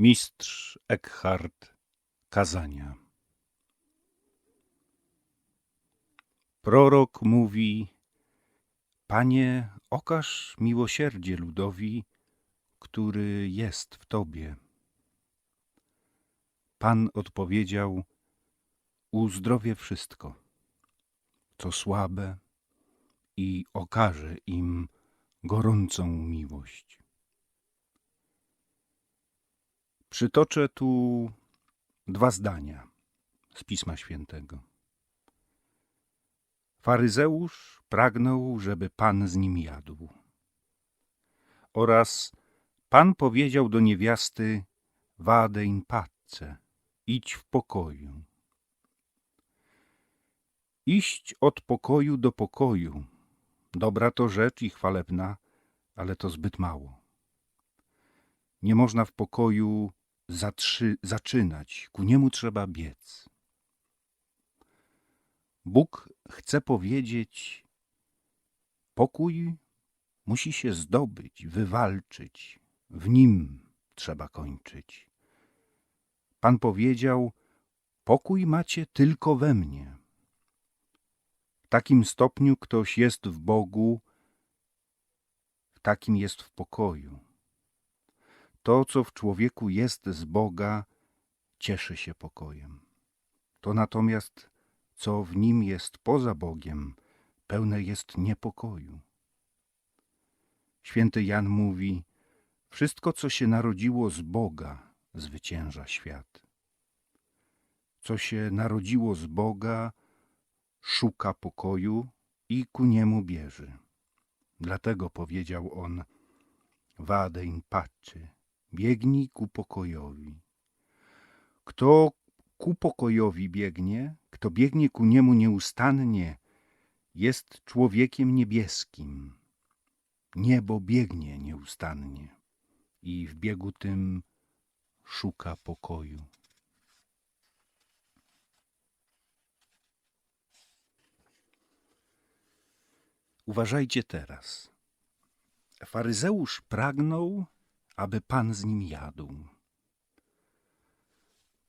Mistrz Eckhart Kazania Prorok mówi Panie, okaż miłosierdzie ludowi, który jest w Tobie. Pan odpowiedział Uzdrowię wszystko, co słabe i okaże im gorącą miłość. Przytoczę tu dwa zdania z Pisma Świętego. Faryzeusz pragnął, żeby Pan z nim jadł. Oraz Pan powiedział do niewiasty, Wade in pace, idź w pokoju. Iść od pokoju do pokoju, dobra to rzecz i chwalebna, ale to zbyt mało. Nie można w pokoju zatrzy, zaczynać, ku niemu trzeba biec. Bóg chce powiedzieć, pokój musi się zdobyć, wywalczyć, w nim trzeba kończyć. Pan powiedział, pokój macie tylko we mnie. W takim stopniu ktoś jest w Bogu, w takim jest w pokoju. To, co w człowieku jest z Boga, cieszy się pokojem. To natomiast, co w nim jest poza Bogiem, pełne jest niepokoju. Święty Jan mówi, wszystko, co się narodziło z Boga, zwycięża świat. Co się narodziło z Boga, szuka pokoju i ku niemu bierze. Dlatego powiedział on, vade in pace, biegnij ku pokojowi. Kto ku pokojowi biegnie, kto biegnie ku niemu nieustannie, jest człowiekiem niebieskim. Niebo biegnie nieustannie i w biegu tym szuka pokoju. Uważajcie teraz. Faryzeusz pragnął, aby Pan z nim jadł.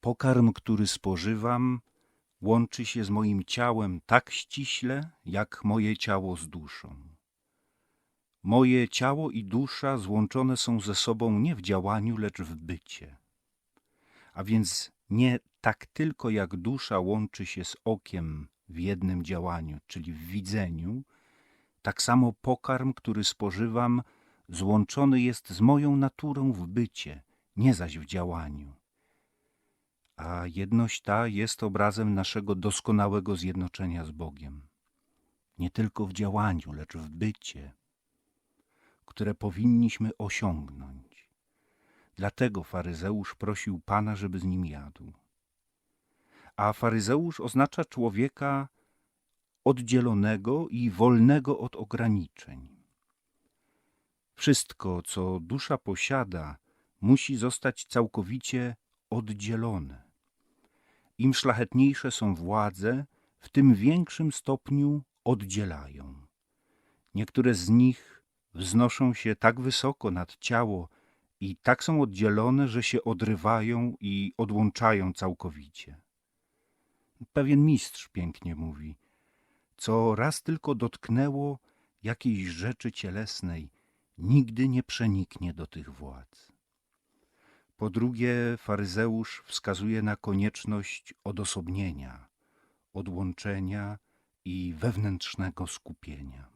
Pokarm, który spożywam, łączy się z moim ciałem tak ściśle, jak moje ciało z duszą. Moje ciało i dusza złączone są ze sobą nie w działaniu, lecz w bycie. A więc nie tak tylko jak dusza łączy się z okiem w jednym działaniu, czyli w widzeniu, tak samo pokarm, który spożywam, złączony jest z moją naturą w bycie, nie zaś w działaniu. A jedność ta jest obrazem naszego doskonałego zjednoczenia z Bogiem. Nie tylko w działaniu, lecz w bycie, które powinniśmy osiągnąć. Dlatego faryzeusz prosił Pana, żeby z nim jadł. A faryzeusz oznacza człowieka oddzielonego i wolnego od ograniczeń. Wszystko, co dusza posiada, musi zostać całkowicie oddzielone. Im szlachetniejsze są władze, w tym większym stopniu oddzielają. Niektóre z nich wznoszą się tak wysoko nad ciało i tak są oddzielone, że się odrywają i odłączają całkowicie. Pewien mistrz pięknie mówi, co raz tylko dotknęło jakiejś rzeczy cielesnej, nigdy nie przeniknie do tych władz. Po drugie, faryzeusz wskazuje na konieczność odosobnienia, odłączenia i wewnętrznego skupienia.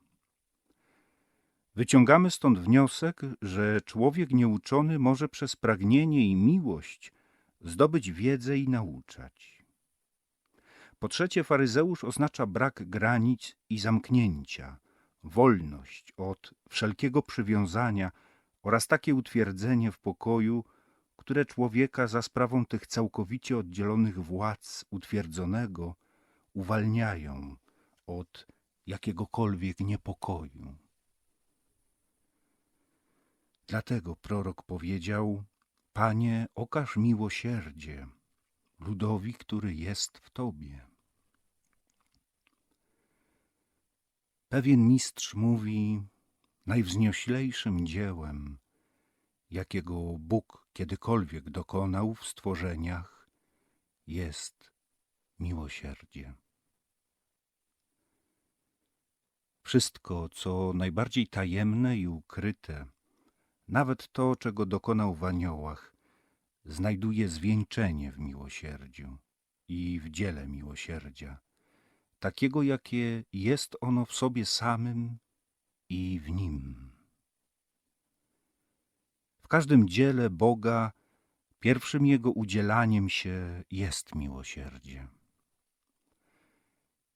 Wyciągamy stąd wniosek, że człowiek nieuczony może przez pragnienie i miłość zdobyć wiedzę i nauczać. Po trzecie, faryzeusz oznacza brak granic i zamknięcia, wolność od wszelkiego przywiązania oraz takie utwierdzenie w pokoju, które człowieka za sprawą tych całkowicie oddzielonych władz utwierdzonego uwalniają od jakiegokolwiek niepokoju. Dlatego prorok powiedział: Panie, okaż miłosierdzie ludowi, który jest w Tobie. Pewien mistrz mówi: Najwznioślejszym dziełem jakiego Bóg kiedykolwiek dokonał w stworzeniach, jest miłosierdzie. Wszystko, co najbardziej tajemne i ukryte, nawet to, czego dokonał w aniołach, znajduje zwieńczenie w miłosierdziu i w dziele miłosierdzia, takiego, jakie jest ono w sobie samym i w nim. W każdym dziele Boga pierwszym Jego udzielaniem się jest miłosierdzie.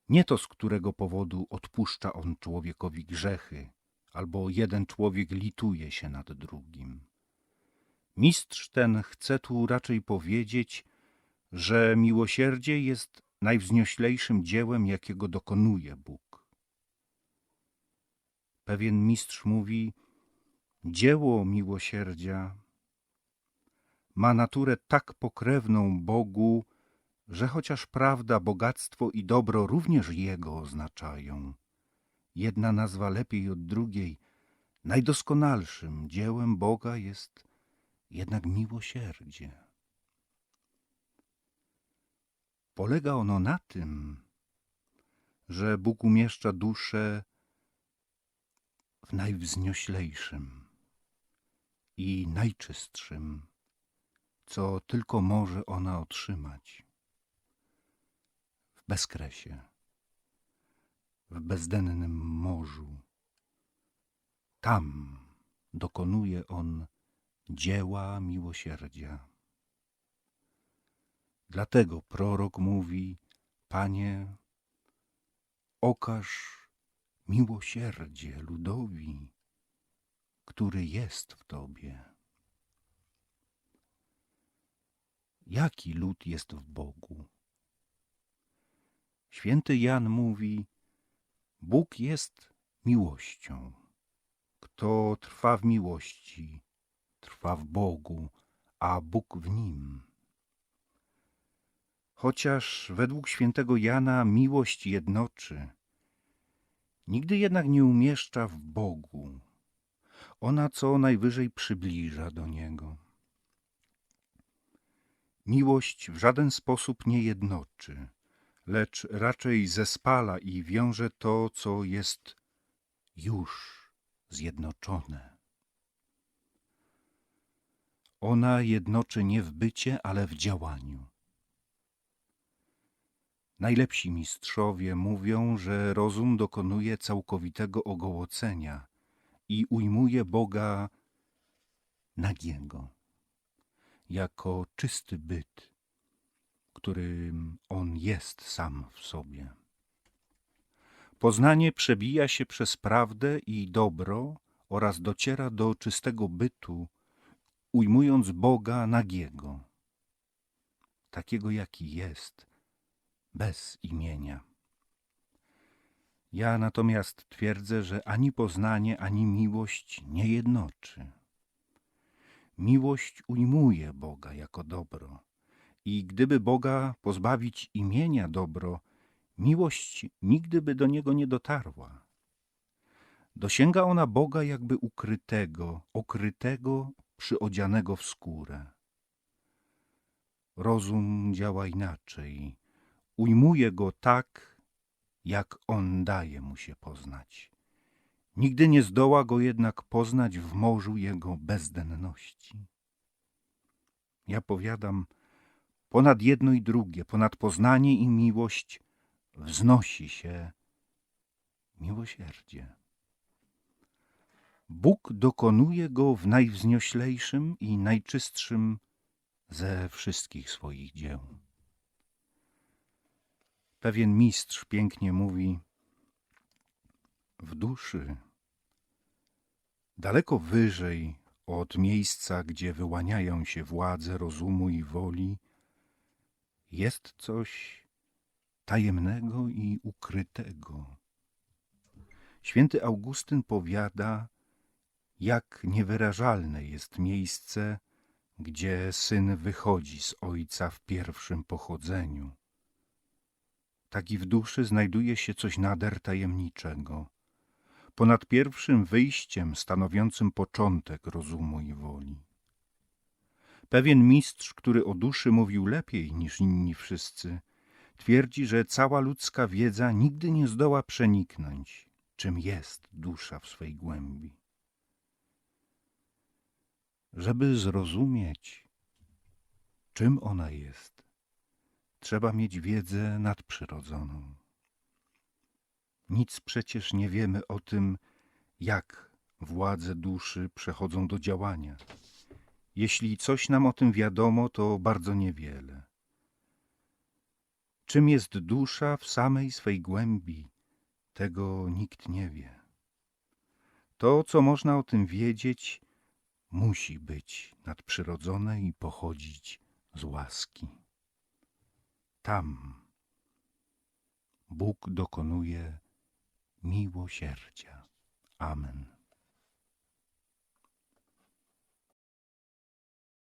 Nie to, z którego powodu odpuszcza On człowiekowi grzechy, albo jeden człowiek lituje się nad drugim. Mistrz ten chce tu raczej powiedzieć, że miłosierdzie jest najwznioślejszym dziełem, jakiego dokonuje Bóg. Pewien mistrz mówi, dzieło miłosierdzia ma naturę tak pokrewną Bogu, że chociaż prawda, bogactwo i dobro również Jego oznaczają, jedna nazwa lepiej od drugiej, najdoskonalszym dziełem Boga jest jednak miłosierdzie. Polega ono na tym, że Bóg umieszcza duszę w najwznioślejszym i najczystszym, co tylko może ona otrzymać. W bezkresie, w bezdennym morzu. Tam dokonuje on dzieła miłosierdzia. Dlatego prorok mówi, Panie, okaż miłosierdzie ludowi, który jest w Tobie. Jaki lud jest w Bogu? Święty Jan mówi, Bóg jest miłością. Kto trwa w miłości, trwa w Bogu, a Bóg w nim. Chociaż według świętego Jana miłość jednoczy, nigdy jednak nie umieszcza w Bogu. Ona co najwyżej przybliża do Niego. Miłość w żaden sposób nie jednoczy, lecz raczej zespala i wiąże to, co jest już zjednoczone. Ona jednoczy nie w bycie, ale w działaniu. Najlepsi mistrzowie mówią, że rozum dokonuje całkowitego ogołocenia i ujmuje Boga nagiego, jako czysty byt, którym On jest sam w sobie. Poznanie przebija się przez prawdę i dobro oraz dociera do czystego bytu, ujmując Boga nagiego, takiego jaki jest, bez imienia. Ja natomiast twierdzę, że ani poznanie, ani miłość nie jednoczy. Miłość ujmuje Boga jako dobro i gdyby Boga pozbawić imienia dobro, miłość nigdy by do Niego nie dotarła. Dosięga ona Boga jakby ukrytego, okrytego, przyodzianego w skórę. Rozum działa inaczej. Ujmuje go tak, jak on daje mu się poznać. Nigdy nie zdoła go jednak poznać w morzu jego bezdenności. Ja powiadam, ponad jedno i drugie, ponad poznanie i miłość wznosi się miłosierdzie. Bóg dokonuje go w najwznioślejszym i najczystszym ze wszystkich swoich dzieł. Pewien mistrz pięknie mówi: W duszy, daleko wyżej od miejsca, gdzie wyłaniają się władze rozumu i woli, jest coś tajemnego i ukrytego. Święty Augustyn powiada, jak niewyrażalne jest miejsce, gdzie syn wychodzi z ojca w pierwszym pochodzeniu. Tak i w duszy znajduje się coś nader tajemniczego. ponad pierwszym wyjściem stanowiącym początek rozumu i woli. Pewien mistrz, który o duszy mówił lepiej niż inni wszyscy, twierdzi, że cała ludzka wiedza nigdy nie zdoła przeniknąć, czym jest dusza w swej głębi. Żeby zrozumieć, czym ona jest, trzeba mieć wiedzę nadprzyrodzoną. Nic przecież nie wiemy o tym, jak władze duszy przechodzą do działania. Jeśli coś nam o tym wiadomo, to bardzo niewiele. Czym jest dusza w samej swej głębi, tego nikt nie wie. To, co można o tym wiedzieć, musi być nadprzyrodzone i pochodzić z łaski. Tam Bóg dokonuje miłosierdzia. Amen.